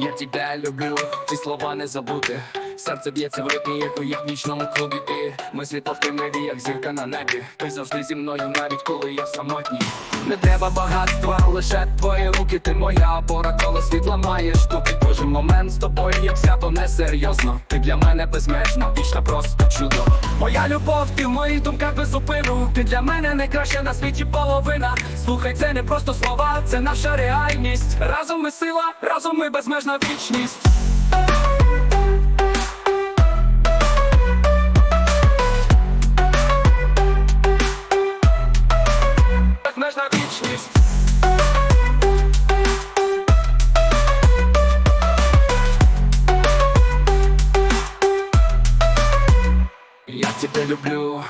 Я тебя люблю, ці слова не забути. Серце б'ється в ритмі, як у їх нічному клубі. Ти ми світло в темряві, як зірка на небі. Ти завжди зі мною, навіть коли я самотній. Не треба багатства, лише твої руки, ти моя опора, коли світла маєш тут. І кожен момент з тобою, як свято несерйозно. Ти для мене безмежна, вічна просто чудо. Моя любов, ти в моїх думках без зупину. Ти для мене найкраща на світі половина. Слухай, це не просто слова, це наша реальність. Разом ми сила, разом ми безмежна вічність. Люблю,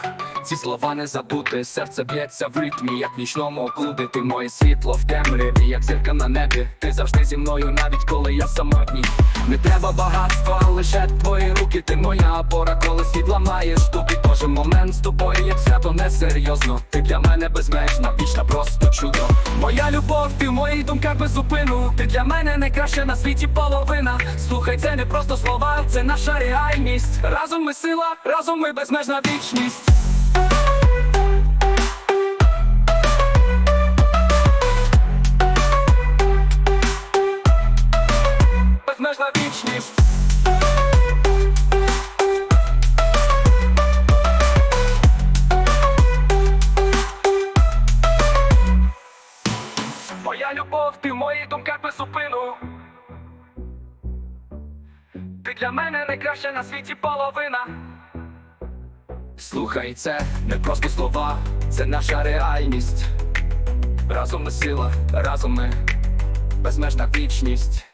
ці слова не забути, серце б'ється в ритмі, як в нічному клубі Ти моє світло в темряві, як зірка на небі. Ти завжди зі мною, навіть коли я самотній. Не треба багатства, лише твої руки, ти моя опора, коли світла маєш тут І кожен момент з тобою, як свято несерйозно. Ти для мене безмежна, вічна, просто чудо. Моя любов, ти в моїх думках без зупину. Ти для мене найкраща на світі половина. Слухай, це не просто слова, це наша реальність. Разом ми сила, разом ми безмежна вічність. Безмежна вічність. Моя любов, ти в моїх думках без зупину. Ти для мене найкраща на світі половина. Слухай, це не просто слова, це наша реальність. Разом ми сила, разом ми безмежна вічність.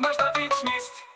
нас можна вічність.